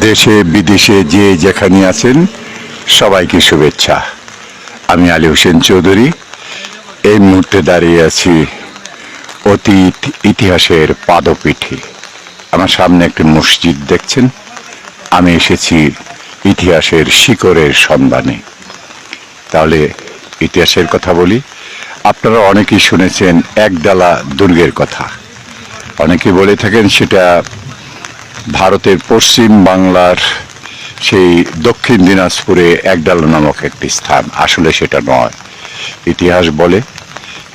দেশে, বিদেশে যে যেখানে আছেন, সবাইকে শুভেচ্ছা। আমি আলী হোসেন চৌধুরী। এই মুহূর্তে দাঁড়িয়ে আছি অতীত ইতিহাসের পাদপীঠে। আমার সামনে একটি মসজিদ দেখছেন। আমি এসেছি ইতিহাসের শিকড়ের সন্ধানে। তাহলে ইতিহাসের কথা বলি। আপনারা অনেকেই শুনেছেন একডালা দুর্গের কথা। অনেকে বলে থাকেন সেটা ভারতের পশ্চিম বাংলার সেই দক্ষিণ দিনাজপুরে একডালা নামক একটি স্থান। আসলে সেটা নয়। ইতিহাস বলে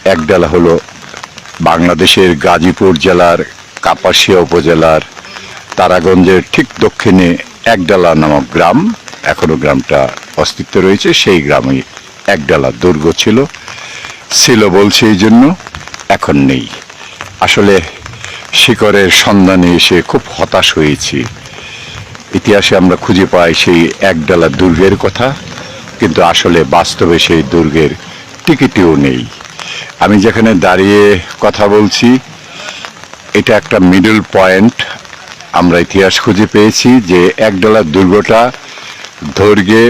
একডালা হলো বাংলাদেশের গাজীপুর জেলার, কাপাসিয়া উপজেলার, তারাগঞ্জের ঠিক দক্ষিণে একডালা নামক গ্রাম। এখনও গ্রামটা অস্তিত্ব রয়েছে। সেই গ্রামে একডালা দুর্গ ছিল। ছিল বলছে এই জন্য এখন নেই। আসলে শিকরের সন্ধানে এসে খুব হতাশ হয়েছি। ইতিহাসে আমরা খুঁজে পাই সেই একডালা দুর্গের কথা, কিন্তু আসলে বাস্তবে সেই দুর্গের টিকিটিও নেই। আমি যেখানে দাঁড়িয়ে কথা বলছি, এটা একটা মিডল পয়েন্ট আমরা ইতিহাস খুঁজে পেয়েছি যে একডালা দুর্গটা দৈর্ঘ্যে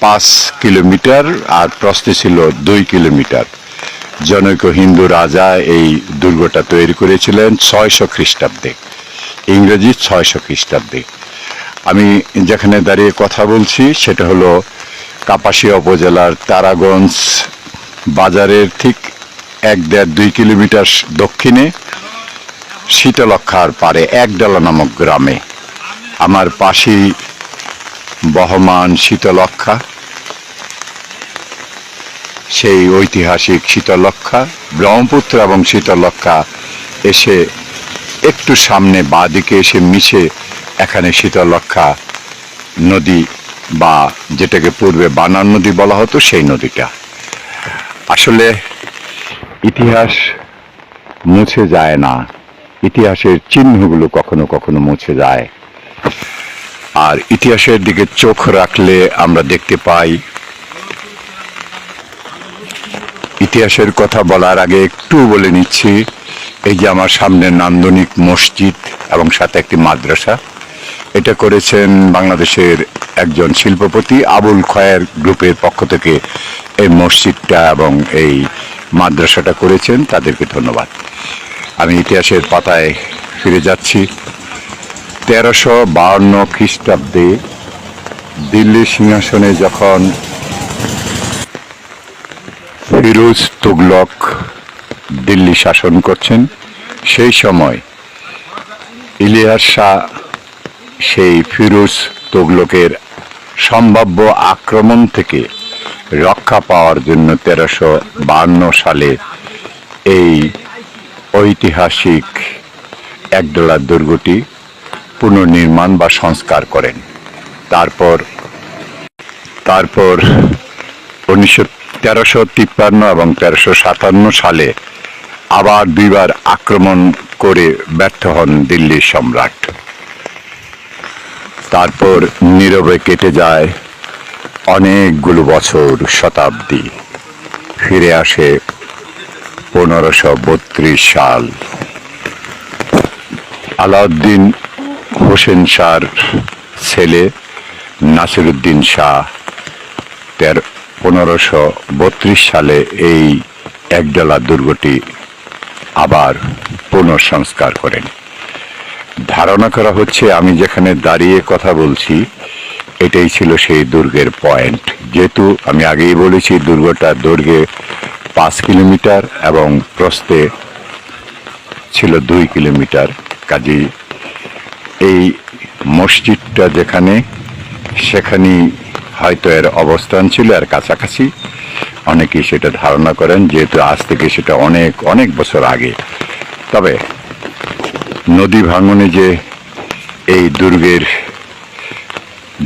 পাঁচ কিলোমিটার আর প্রস্থে ছিল দুই কিলোমিটার। জনৈক হিন্দু রাজা এই দুর্গটা তৈরি করেছিলেন ছয়শো খ্রিস্টাব্দে, ইংরেজি ছয়শো খ্রিস্টাব্দে। আমি যেখানে দাঁড়িয়ে কথা বলছি সেটা হলো কাপাসিয়া উপজেলার তারাগঞ্জ বাজারের ঠিক এক দেড় দুই কিলোমিটার দক্ষিণে শীতলক্ষার পারে একডালা নামক গ্রামে। আমার পাশেই বহমান শীতলক্ষা সেই ঐতিহাসিক শীতলক্ষা ব্রহ্মপুত্র এবং শীতলক্ষা এসে একটু সামনে বাঁদিকে এসে মিশে এখানে শীতলক্ষা নদী বা যেটাকে পূর্বে বানান নদী বলা হতো, সেই নদীটা। আসলে ইতিহাস মুছে যায় না। ইতিহাসের চিহ্নগুলো কখনো কখনো মুছে যায়। আর ইতিহাসের দিকে চোখ রাখলে আমরা দেখতে পাই ইতিহাসের কথা বলার আগে একটু বলে নিচ্ছি, এই যে আমার সামনে নান্দনিক মসজিদ এবং সাথে একটি মাদ্রাসা। এটা করেছেন বাংলাদেশের একজন শিল্পপতি আবুল খয়ের গ্রুপের পক্ষ থেকে এই মসজিদটা এবং এই মাদ্রাসাটা করেছেন, তাদেরকে ধন্যবাদ। আমি ইতিহাসের পাতায় ফিরে যাচ্ছি। তেরোশো বাহান্ন খ্রিস্টাব্দে দিল্লি সিংহাসনে যখন ফিরোজ তুগলক দিল্লি শাসন করছেন, সেই সময় ইলিয়াস শাহ, সেই ফিরোজ তুগলকের সম্ভাব্য আক্রমণ থেকে রক্ষা পাওয়ার জন্য তেরোশো বাহান্ন সালে এই ঐতিহাসিক একডলা দুর্গটি পুনর্নির্মাণ বা সংস্কার করেন। তারপর তারপর উনিশশো তেরোশো তিপ্পান্ন এবং তেরোশো সাতান্ন সালে আবার দুইবার আক্রমণ করে ব্যর্থ হন দিল্লির সম্রাট। তারপর নীরবে কেটে যায় অনেকগুলো বছর শতাব্দী। ফিরে আসে পনেরোশো বত্রিশ সাল। আলাউদ্দিন হোসেন শাহর ছেলে নাসিরুদ্দিন শাহ, তেরো পনেরোশো সালে এই একডলা দুর্গটি আবার পুনঃসংস্কার করেন। ধারণা করা হচ্ছে, আমি যেখানে দাঁড়িয়ে কথা বলছি, এটাই ছিল সেই দুর্গের পয়েন্ট। যেহেতু আমি আগেই বলেছি, দুর্গটা দৈর্ঘ্যে পাঁচ কিলোমিটার এবং প্রস্থে ছিল দুই কিলোমিটার। কাজেই এই মসজিদটা যেখানে, সেখানেই হয়তো এর অবস্থান ছিল আর কাছাকাছি। অনেকেই সেটা ধারণা করেন, যেহেতু আজ থেকে সেটা অনেক অনেক বছর আগে। তবে নদী ভাঙনে যে এই দুর্গের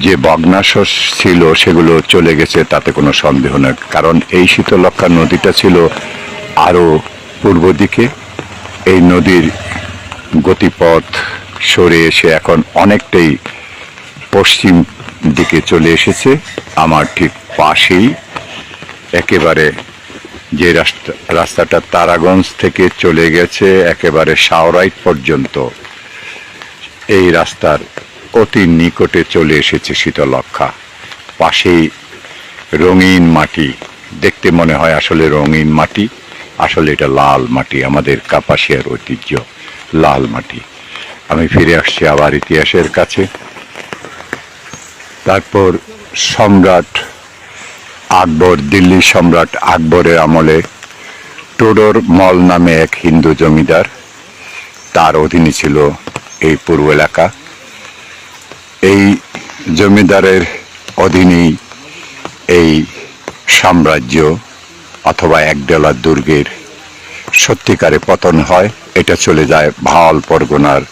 যে ভগ্নাশস ছিল, সেগুলো চলে গেছে, তাতে কোনো সন্দেহ নেই। কারণ এই শীতলক্ষা নদীটা ছিল আরও পূর্ব দিকে। এই নদীর গতিপথ সরে এসে এখন অনেকটাই পশ্চিম দিকে চলে এসেছে। আমার ঠিক পাশেই। একেবারে যে রাস্তা, রাস্তাটা তারাগঞ্জ থেকে চলে গেছে, একেবারে শাওরাইট পর্যন্ত। এই রাস্তার অতি নিকটে চলে এসেছে শীতলক্ষা পাশেই রঙিন মাটি। দেখতে মনে হয় আসলে রঙিন মাটি। আসলে এটা লাল মাটি, আমাদের কাপাসিয়ার ঐতিহ্য, লাল মাটি। আমি ফিরে আসছি আবার ইতিহাসের কাছে। তারপর সম্রাট আকবর, দিল্লি সম্রাট আকবরের আমলে টোডর মল নামে এক হিন্দু জমিদার, তার অধীনে ছিল এই পূর্ব এলাকা। এই জমিদারের অধীনেই এই সাম্রাজ্য অথবা একডেলা দুর্গের সত্যিকারে পতন হয়। এটা চলে যায় ভাওয়াল পরগনার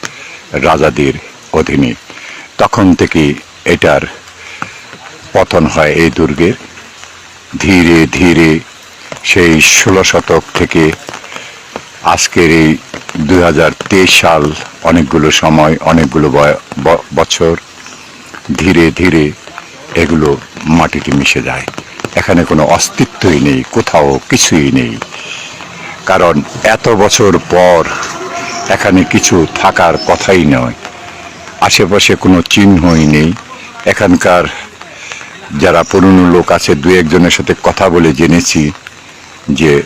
রাজাদের অধীনে। তখন থেকে এটার পতন হয় এই দুর্গের ধীরে ধীরে সেই ষোলো শতক থেকে আজকের এই দু হাজার তেইশ সাল অনেকগুলো সময়, অনেকগুলো বছর ধীরে ধীরে এগুলো মাটিতে মিশে যায়। এখানে কোনো অস্তিত্বই নেই, কোথাও কিছুই নেই। কারণ এত বছর পর এখানে কিছু থাকার কথাই নয়। আশেপাশে কোনো চিহ্নই নেই। এখানকার যারা পুরনো লোক আছে দু একজনের সাথে কথা বলে জেনেছি যে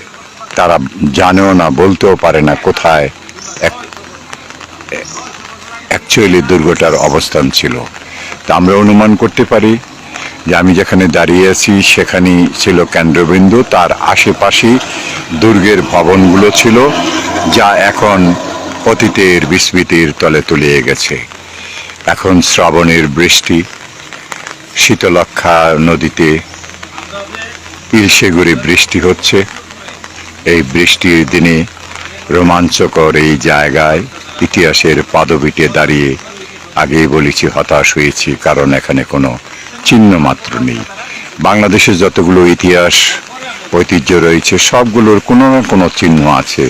তারা জানেও না, বলতেও পারে না কোথায় এক অ্যাকচুয়ালি দুর্গটার অবস্থান ছিল। তা আমরা অনুমান করতে পারি যে আমি যেখানে দাঁড়িয়ে আছি, সেখানেই ছিল কেন্দ্রবিন্দু, তার আশেপাশেই দুর্গের ভবনগুলো ছিল, যা এখন অতীতের বিস্মৃতির তলে তলিয়ে গেছে। এখন শ্রাবণের বৃষ্টি শীতলক্ষা নদীতে ইলশেগুড়ি বৃষ্টি হচ্ছে। এই বৃষ্টির দিনে রোমাঞ্চকর এই জায়গায় ইতিহাসের পাদবিটে দাঁড়িয়ে আগেই বলেছি, হতাশ হয়েছি, কারণ এখানে কোনো চিহ্ন মাত্র নেই। বাংলাদেশের যতগুলো ইতিহাস, ঐতিহ্য রয়েছে, সবগুলোর কোনো না কোনো চিহ্ন আছে।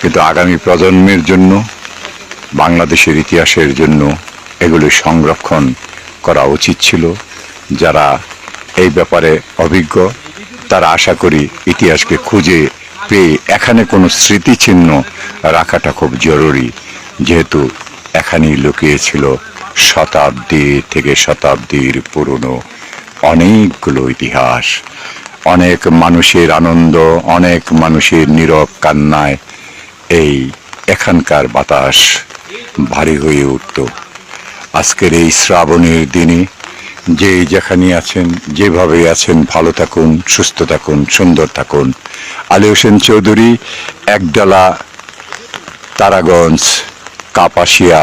কিন্তু আগামী প্রজন্মের জন্য বাংলাদেশের ইতিহাসের জন্য এগুলি সংরক্ষণ করা উচিত ছিল। যারা এই ব্যাপারে অভিজ্ঞ, তারা আশা করি ইতিহাসকে খুঁজে পেয়ে এখানে কোনো স্মৃতিচিহ্ন রাখাটা খুব জরুরি। যেহেতু এখানেই লুকিয়েছিল শতাব্দী থেকে শতাব্দীর পুরনো অনেকগুলো ইতিহাস। অনেক মানুষের আনন্দ, অনেক মানুষের নীরব কান্নায় এই এখানকার বাতাস ভারী হয়ে উঠত আজকের এই শ্রাবণের দিনে যে যেখানে আছেন, যেভাবে আছেন, ভালো থাকুন, সুস্থ থাকুন, সুন্দর থাকুন। আলী হোসেন চৌধুরী, একডালা তারাগঞ্জ, কাপাসিয়া